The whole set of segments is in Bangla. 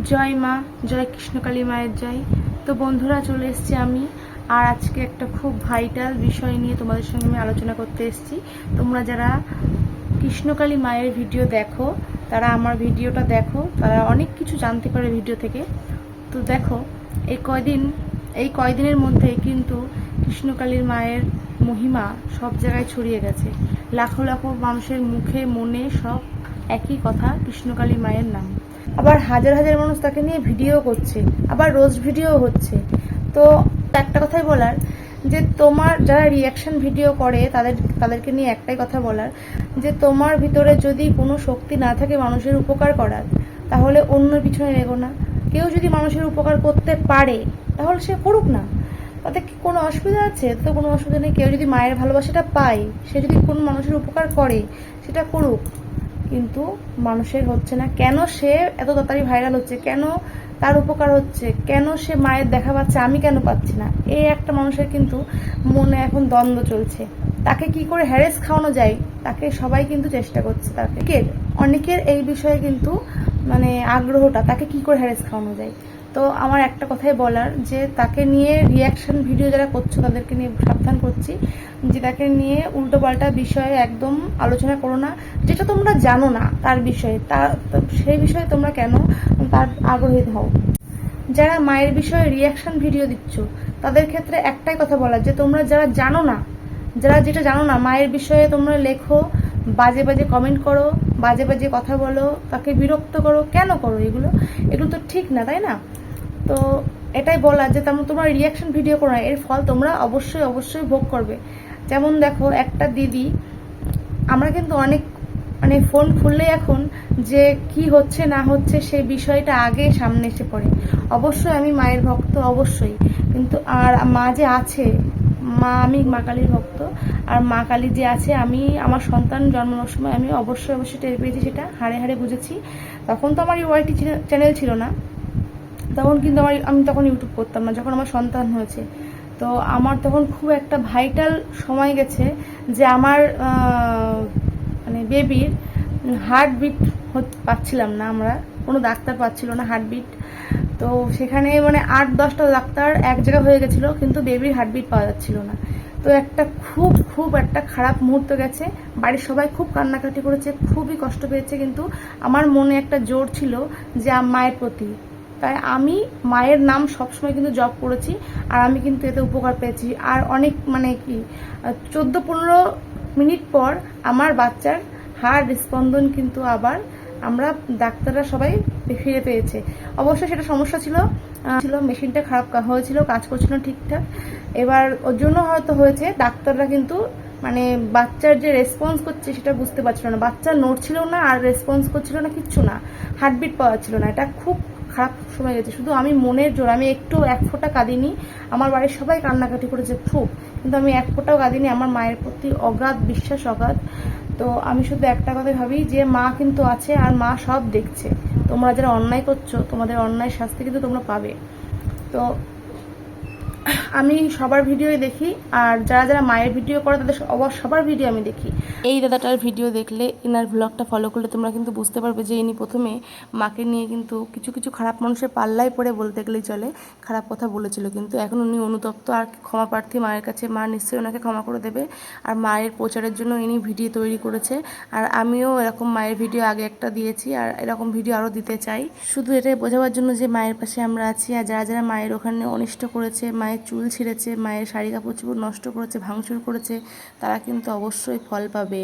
জয় মা, জয় কৃষ্ণকালী মায়ের জয়। তো বন্ধুরা, চলে এসেছি আমি আর আজকে একটা খুব ভাইটাল বিষয় নিয়ে তোমাদের সঙ্গে আমি আলোচনা করতে এসেছি। তোমরা যারা কৃষ্ণকালী মায়ের ভিডিও দেখো, তারা আমার ভিডিওটা দেখো, তারা অনেক কিছু জানতে পারে ভিডিও থেকে। তো দেখো, এই কয়দিন, এই কয়দিনের মধ্যে কিন্তু কৃষ্ণকালীর মায়ের মহিমা সব জায়গায় ছড়িয়ে গেছে। লাখো লাখো মানুষের মুখে, মনে সব একই কথা কৃষ্ণকালী মায়ের নাম। আবার হাজার হাজার মানুষ তাকে নিয়ে ভিডিও করছে, আবার রোজ ভিডিও হচ্ছে। তো একটা কথাই বলার, যে তোমার যারা রিয়াকশন ভিডিও করে, তাদের, তাদেরকে নিয়ে একটাই কথা বলার, যে তোমার ভিতরে যদি কোনো শক্তি না থাকে মানুষের উপকার করার, তাহলে অন্য পিছনে লেগো না। কেউ যদি মানুষের উপকার করতে পারে, তাহলে সে করুক না। তাতে কি কোনো অসুবিধা আছে? তো কোনো অসুবিধা নেই। কেউ যদি মায়ের ভালোবাসাটা পায়, সে যদি কোনো মানুষের উপকার করে, সেটা করুক। কিন্তু মানুষের হচ্ছে না। কেন সে এত তাড়াতাড়ি ভাইরাল হচ্ছে? কেন তার উপকার হচ্ছে? কেন সে মায়ের দেখা পাচ্ছে? আমি কেন পাচ্ছি না? এই একটা মানুষের কিন্তু মনে এখন দ্বন্দ্ব চলছে। তাকে কি করে হ্যারেস খাওয়ানো যায়? তাকে সবাই কিন্তু চেষ্টা করছে তাকে। অনেকের এই বিষয়ে কিন্তু মানে আগ্রহটা, তাকে কি করে হ্যারেস খাওয়ানো যায়? তো আমার একটা কথাই বলার, যে তাকে নিয়ে রিয়াকশন ভিডিও যারা করছ তাদেরকে নিয়ে সাবধান করছি, যে তাকে নিয়ে উল্টো পাল্টা বিষয়ে একদম আলোচনা করো না। যেটা তোমরা জানো না তার বিষয়ে তার সেই বিষয়ে তোমরা কেন তার আগ্রহী হও। যারা মায়ের বিষয়ে রিয়াকশন ভিডিও দিচ্ছ, তাদের ক্ষেত্রে একটাই কথা বলার, যে তোমরা যারা জানো না, যারা যেটা জানো না, মায়ের বিষয়ে তোমরা লেখো, বাজে বাজে কমেন্ট করো, বাজে বাজে কথা বলো, তাকে বিরক্ত করো, কেন করো এগুলো? এগুলো তো ঠিক না, তাই না? তো এটাই বলা যে তেমন তোমরা রিয়াকশন ভিডিও করো এর ফল তোমরা অবশ্যই অবশ্যই ভোগ করবে। যেমন দেখো, একটা দিদি, আমরা কিন্তু অনেক মানে ফোন খুললে এখন যে কি হচ্ছে, না হচ্ছে সেই বিষয়টা আগে সামনে এসে পড়ে। অবশ্যই আমি মায়ের ভক্ত, অবশ্যই। কিন্তু আর মা যে আছে, মা আমি, মা কালীর ভক্ত, আর মা কালী যে আছে, আমি, আমার সন্তান জন্মানোর সময় আমি অবশ্যই অবশ্যই টের পেয়েছি সেটা, হাড়ে হাড়ে বুঝেছি। তখন তো আমার ওয়াইটি চ্যানেল ছিল না। তখন কিন্তু আমার, আমি তখন ইউটিউব করতাম না, যখন আমার সন্তান হয়েছে। তো আমার তখন খুব একটা ভাইটাল সময় গেছে যে আমার মানে বেবির হার্টবিট পাচ্ছিলাম না আমরা। কোনো ডাক্তার পাচ্ছিল না হার্টবিট তো সেখানে মানে আট দশটা ডাক্তার এক জায়গায় হয়ে গেছিল, কিন্তু বেবির হার্টবিট পাওয়া যাচ্ছিল না। তো একটা খুব খুব একটা খারাপ মুহূর্ত গেছে। বাড়ির সবাই খুব কান্নাকাটি করেছে, খুবই কষ্ট পেয়েছে, কিন্তু আমার মনে একটা জোর ছিল যে মায়ের প্রতি। তাই আমি মায়ের নাম সবসময় কিন্তু জব করেছি, আর আমি কিন্তু এতে উপকার পেয়েছি। আর অনেক মানে কি, চোদ্দ পনেরো মিনিট পর আমার বাচ্চার হার্ট স্পন্দন কিন্তু আবার আমরা ডাক্তাররা সবাই ফিরে পেয়েছে। অবশ্য সেটা সমস্যা ছিল ছিল, মেশিনটা খারাপ হয়েছিল, কাজ করছিল ঠিকঠাক। এবার ওর জন্য হয়তো হয়েছে, ডাক্তাররা কিন্তু মানে বাচ্চার যে রেসপন্স করছে সেটা বুঝতে পারছিল না। বাচ্চা নড়ছিল না, আর রেসপন্স করছিল না, কিচ্ছু না। হার্টবিট পাওয়া ছিল না। এটা খুব খারাপ সময় গেছে। শুধু আমি মনের জোর, আমি একটু এক ফোঁটা কাঁদিনি। আমার বাড়ির সবাই কান্নাকাটি করেছে, খুব। কিন্তু আমি এক ফোঁটাও কাঁদিনি, আমার মায়ের প্রতি অগাধ বিশ্বাস, অগাধ। তো আমি শুধু একটা কথা ভাবি যে মা কিন্তু আছে আর মা সব দেখছে। তোমরা যারা অন্যায় করছ, তোমাদের অন্যায় শাস্তি কিন্তু তোমরা পাবে। তো আমি সবার ভিডিওই দেখি, আর যারা যারা মায়ের ভিডিও করে, তাদের সবার ভিডিও আমি দেখি। এই দাদাটার ভিডিও দেখলে ইনার ব্লগটা ফলো করলে তোমরা কিন্তু বুঝতে পারবে যে ইনি প্রথমে মাকে নিয়ে কিন্তু কিছু কিছু খারাপ মানুষের পাল্লায় পড়ে বলতে গেলেই চলে, খারাপ কথা বলেছিল কিন্তু এখন উনি অনুতপ্ত আর ক্ষমা প্রার্থী মায়ের কাছে, মা নিশ্চয়ই ওনাকে ক্ষমা করে দেবে। আর মায়ের প্রচারের জন্য ইনি ভিডিও তৈরি করেছে। আর আমিও এরকম মায়ের ভিডিও আগে একটা দিয়েছি, আর এরকম ভিডিও আরও দিতে চাই। শুধু এটাই বোঝাবার জন্য যে মায়ের পাশে আমরা আছি, আর যারা যারা মায়ের ওখানে অনিষ্ট করেছে, মায়ের চুল ছিঁড়েছে, মায়ের শাড়ি কাপড় চোপড় নষ্ট করেছে, ভাঙচুর করেছে, তারা কিন্তু অবশ্যই ফল পাবে।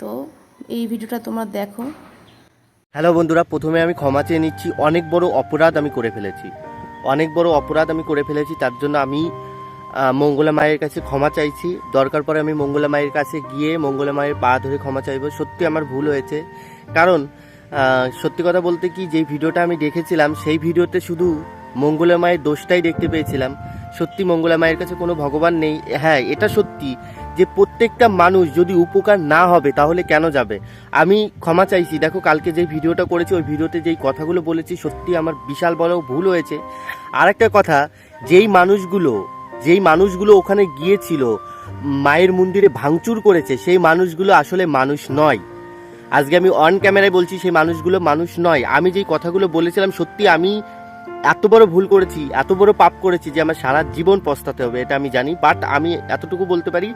তো এই ভিডিওটা তোমরা দেখো। হ্যালো বন্ধুরা, প্রথমে আমি ক্ষমা চেয়ে নিচ্ছি, অনেক বড় অপরাধ আমি করে ফেলেছি। অনেক বড় অপরাধ আমি করে ফেলেছি, তার জন্য আমি মঙ্গলা মায়ের কাছে ক্ষমা চাইছি। দরকার পরে আমি মঙ্গলা মায়ের কাছে গিয়ে মঙ্গলা মায়ের পা ধরে ক্ষমা চাইব। সত্যি আমার ভুল হয়েছে। কারণ সত্যি কথা বলতে কি, যেই ভিডিওটা আমি দেখেছিলাম, সেই ভিডিওতে শুধু মঙ্গলা মায়ের দোষটাই দেখতে পেয়েছিলাম। সত্যি মঙ্গলা মায়ের কাছে কোনো ভগবান নেই? হ্যাঁ এটা সত্যি যে প্রত্যেকটা মানুষ যদি উপকার না হবে, তাহলে কেন যাবে? আমি ক্ষমা চাইছি। দেখো, কালকে যে ভিডিওটা করেছি, ওই ভিডিওতে যেই কথাগুলো বলেছি, সত্যি আমার বিশাল বড় ভুল হয়েছে। আর একটা কথা, যেই মানুষগুলো যেই মানুষগুলো ওখানে গিয়েছিল, মায়ের মন্দিরে ভাঙচুর করেছে, সেই মানুষগুলো আসলে মানুষ নয়। আজকে আমি অন ক্যামেরায় বলছি, সেই মানুষগুলো মানুষ নয়। আমি যেই কথাগুলো বলেছিলাম, সত্যি আমি এত বড় ভুল করেছি, এত বড় পাপ করেছি যে আমার সারা জীবন পস্তাতে হবে, এটা আমি জানি। বাট আমি এতটুকু বলতে পারি,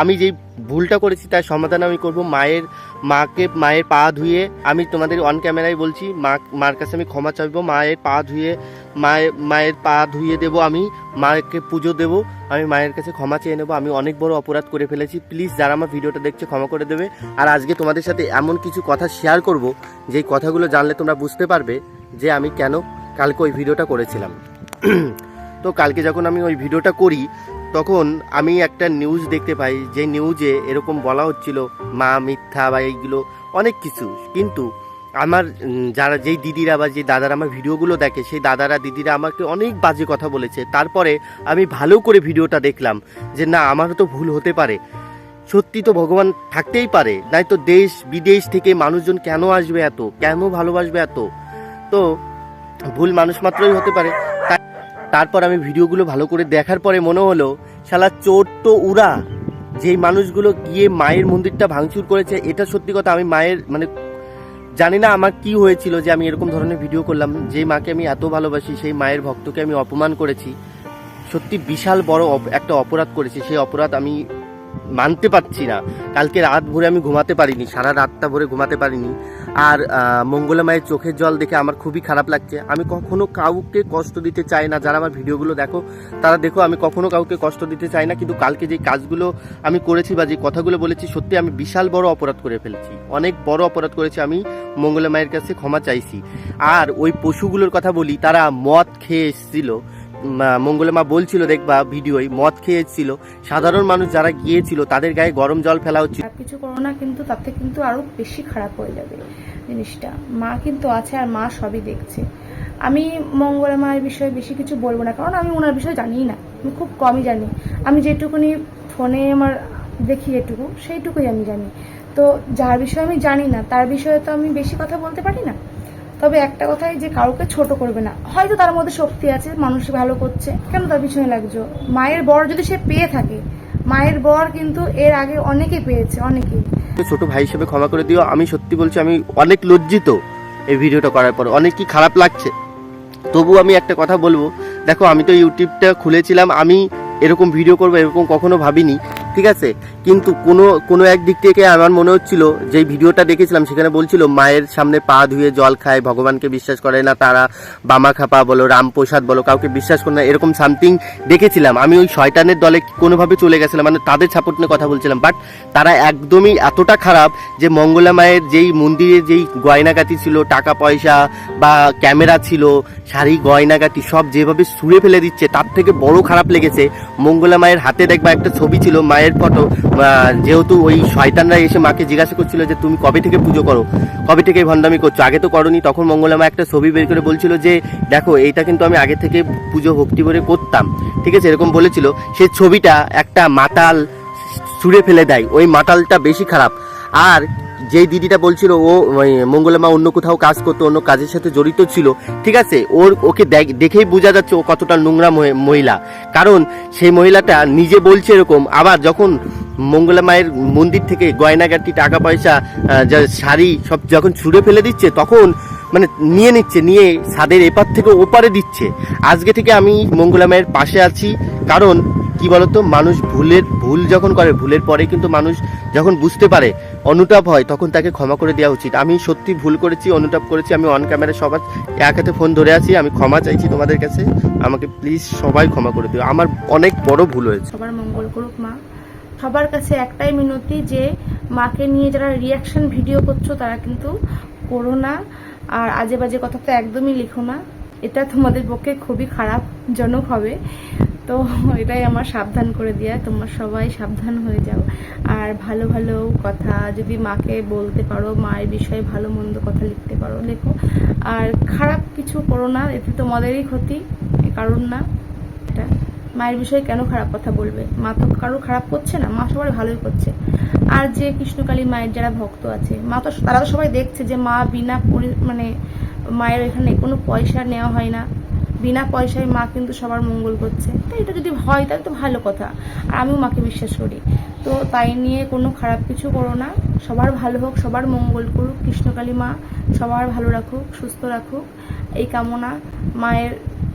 আমি যেই ভুলটা করেছি তার সমাধান আমি করব মায়ের, মাকে, মায়ের পা ধুয়ে। আমি তোমাদের অন ক্যামেরায় বলছি, মা, মার কাছে আমি ক্ষমা চাইব, মায়ের পা ধুয়ে মায়ের মায়ের পা ধুয়ে দেবো আমি, মাকে পুজো দেবো, আমি মায়ের কাছে ক্ষমা চেয়ে নেব। আমি অনেক বড় অপরাধ করে ফেলেছি। প্লিজ যারা আমার ভিডিওটা দেখছে ক্ষমা করে দেবে। আর আজকে তোমাদের সাথে এমন কিছু কথা শেয়ার করব, যেই কথাগুলো জানলে তোমরা বুঝতে পারবে যে আমি কেন কালকে ওই ভিডিওটা করেছিলাম। তো কালকে যখন আমি ওই ভিডিওটা করি, তখন আমি একটা নিউজ দেখতে পাই, যে নিউজে এরকম বলা হচ্ছিল, মা মিথ্যা বা এইগুলো অনেক কিছু। কিন্তু আমার যারা যেই দিদিরা বা যে দাদারা আমার ভিডিওগুলো দেখে, সেই দাদারা, দিদিরা আমাকে অনেক বাজে কথা বলেছে। তারপরে আমি ভালো করে ভিডিওটা দেখলাম, যে না, আমারও তো ভুল হতে পারে। সত্যি তো ভগবান থাকতেই পারে, নাই তো দেশ বিদেশ থেকে মানুষজন কেন আসবে এত? কেন ভালোবাসবে এত? তো ভুল মানুষ মাত্রই হতে পারে। তারপর আমি ভিডিওগুলো ভালো করে দেখার পরে মনে হলো, শালা তো উড়া। যেই মানুষগুলো গিয়ে মায়ের মন্দিরটা ভাঙচুর করেছে, এটা সত্যি কথা আমি মায়ের মানে জানি না আমার কি হয়েছিল যে আমি এরকম ধরনের ভিডিও করলাম। যে মাকে আমি এত ভালোবাসি, সেই মায়ের ভক্তকে আমি অপমান করেছি। সত্যি বিশাল বড় একটা অপরাধ করেছি। সেই অপরাধ আমি মানতে পারছি না। কালকে রাত ভরে আমি ঘুমাতে পারিনি, সারা রাতটা ভরে ঘুমাতে পারিনি। আর মঙ্গলা মায়ের চোখের জল দেখে আমার খুবই খারাপ লাগছে। আমি কখনো কাউকে কষ্ট দিতে চাই না। যারা আমার ভিডিওগুলো দেখো, তারা দেখো আমি কখনো কাউকে কষ্ট দিতে চাই না। কিন্তু কালকে যে কাজগুলো আমি করেছি বা যে কথাগুলো বলেছি, সত্যি আমি বিশাল বড় অপরাধ করে ফেলেছি। অনেক বড় অপরাধ করেছি আমি মঙ্গলা মায়ের কাছে ক্ষমা চাইছি। আর ওই পশুগুলোর কথা বলি, তারা মদ খেয়ে এসেছিল। মঙ্গলা মা বলছিল দেখবা ভিডিওয় মদ খেয়ে এসেছিল সাধারণ মানুষ যারা গিয়েছিল, তাদের গায়ে গরম জল ফেলা হচ্ছিল কিছু করো না কিন্তু, তাতে কিন্তু আরও বেশি খারাপ হয়ে যাবে জিনিসটা। মা কিন্তু আছে আর মা সবই দেখছে। আমি মঙ্গলা মায়ের বিষয়ে বেশি কিছু বলব না, কারণ আমি ওনার বিষয়ে জানি না। আমি খুব কমই জানি। আমি যেটুকুনি ফোনে আমার দেখি যেটুকু, সেইটুকুই আমি জানি। তো যার বিষয়ে আমি জানি না, তার বিষয়ে তো আমি বেশি কথা বলতে পারি না? তবে একটা কথাই যে কাউকে ছোট করবে না। হয়তো তার মধ্যে শক্তি আছে, মানুষ ভালো করছে। কেন তার পিছনে লাগছো? মায়ের বর যদি সে পেয়ে থাকে, মায়ের বর কিন্তু এর আগে অনেকে পেয়েছে অনেকেই ছোট ভাই হিসেবে ক্ষমা করে দিও। আমি সত্যি বলছি, আমি অনেক লজ্জিত এই ভিডিওটা করার পর। অনেক কি খারাপ লাগছে। তবু আমি একটা কথা বলব। দেখো, আমি তো ইউটিউবটা খুলেছিলাম। আমি এরকম ভিডিও করব, এরকম কখনো ভাবিনি। ঠিক আছে? কিন্তু কোনো কোনো এক দিক থেকে আমার মনে হচ্ছিল যে ভিডিওটা দেখেছিলাম, সেখানে বলছিল, মায়ের সামনে পা ধুয়ে জল খায়, ভগবানকে বিশ্বাস করে না তারা, বামা খাপা বলো রামপ্রসাদ বলো, কাউকে বিশ্বাস করে না, এরকম সামথিং দেখেছিলাম। আমি ওই শয়তানের দলে কোনোভাবে চলে গেছিলাম মানে তাদের সাপোর্ট নিয়ে কথা বলছিলাম বাট তারা একদমই এতটা খারাপ যে মঙ্গলা মায়ের যেই মন্দিরে যেই গয়নাগাটি ছিল, টাকা পয়সা বা ক্যামেরা ছিল, শাড়ি গয়নাগাটি সব যেভাবে ছুঁড়ে ফেলে দিচ্ছে, তার থেকে বড় খারাপ লেগেছে। মঙ্গলা মায়ের হাতে দেখবা একটা ছবি ছিল, মায়ের ফটো যেহেতু ওই শয়তানরা এসে মাকে জিজ্ঞাসা করছিল যে তুমি কবে থেকে পুজো করো, কবে থেকে ভণ্ডামি করছ, আগে তো করনি, তখন মঙ্গলামা একটা ছবি বের করে বলছিল যে, দেখো, এইটা কিন্তু আমি আগে থেকে পুজো ভক্তি করে করতাম। ঠিক আছে, এরকম বলেছিল। সেই ছবিটা একটা মাতাল ছুঁড়ে ফেলে দেয়, ওই মাতালটা বেশি খারাপ। আর যেই দিদিটা বলছিল, ও, ওই মঙ্গলা মা অন্য কোথাও কাজ করতো, অন্য কাজের সাথে জড়িত ছিল। ঠিক আছে, ওর, ওকে দেখ- দেখেই বোঝা যাচ্ছে ও কতটা নোংরা মহিলা। কারণ সেই মহিলাটা নিজে বলছে এরকম, আবার যখন মঙ্গলা মায়ের মন্দির থেকে গয়নাগাটি টাকা পয়সা যা শাড়ি, সব যখন ছুঁড়ে ফেলে দিচ্ছে, তখন মানে নিয়ে নিচ্ছে, নিয়ে ছাদের এপার থেকে ওপারে দিচ্ছে। আজকে থেকে আমি মঙ্গলা মায়ের পাশে আছি, কারণ কি বলতো, মানুষ ভুলের, ভুল যখন করে, ভুলের পরে কিন্তু মানুষ যখন বুঝতে পারে অনুতাপ হয়, তখন তাকে ক্ষমা করে দেওয়া উচিত। আমি সত্যি ভুল করেছি, অনুতাপ করেছি, আমি অন ক্যামেরা সবার এক হাতে ফোন ধরে আছি, আমি ক্ষমা চাইছি তোমাদের কাছে। আমাকে প্লিজ সবাই ক্ষমা করে দিও। আমার অনেক বড় ভুল হয়েছে। সবার মঙ্গল করুক মা। সবার কাছে একটাই মিনতি যে, মাকে নিয়ে যারা রিয়াকশন ভিডিও করছ, তারা কিন্তু করো না। আর আজে বাজে কথা তো একদমই লিখো না। এটা তোমাদের পক্ষে খুবই খারাপজনক হবে। তো এটাই আমার সাবধান করে দেওয়া তোমরা সবাই সাবধান হয়ে যাও। আর ভালো ভালো কথা যদি মাকে বলতে পারো, মায়ের বিষয়ে ভালো মন্দ কথা লিখতে পারো, লেখো। আর খারাপ কিছু করো না, এতে তোমাদেরই ক্ষতি কারণ না, এটা। মায়ের বিষয়ে কেন খারাপ কথা বলবে? মা তো কারও খারাপ করছে না, মা সবার ভালোই করছে। আর যে কৃষ্ণকালী মায়ের যারা ভক্ত আছে, মা তো তারা তো সবাই দেখছে যে মা বিনা মানে মায়ের এখানে কোনো পয়সা নেওয়া হয় না। বিনা পয়সায় মা কিন্তু সবার মঙ্গল করছে। তো এটা যদি হয়, তাহলে তো ভালো কথা। আর আমিও মাকে বিশ্বাস করি। তো তাই নিয়ে কোনো খারাপ কিছু করো না। সবার ভালো হোক, সবার মঙ্গল করুক। কৃষ্ণকালী মা, সবার ভালো রাখুক, সুস্থ রাখুক। এই কামনা মায়ের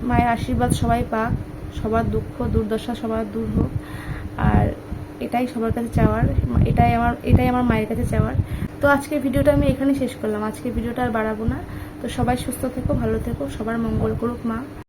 মায়ের আশীর্বাদ সবাই পাক। সবার দুঃখ, দুর্দশা সবার দূর হোক। আর এটাই সবার কাছে চাওয়ার, এটাই আমার এটাই আমার মায়ের কাছে চাওয়ার। তো আজকের ভিডিওটা আমি এখানে শেষ করলাম। আজকের ভিডিওটা আর বাড়াবো না। তো সবাই সুস্থ থেকো ভালো থেকো সবার মঙ্গল করুক মা।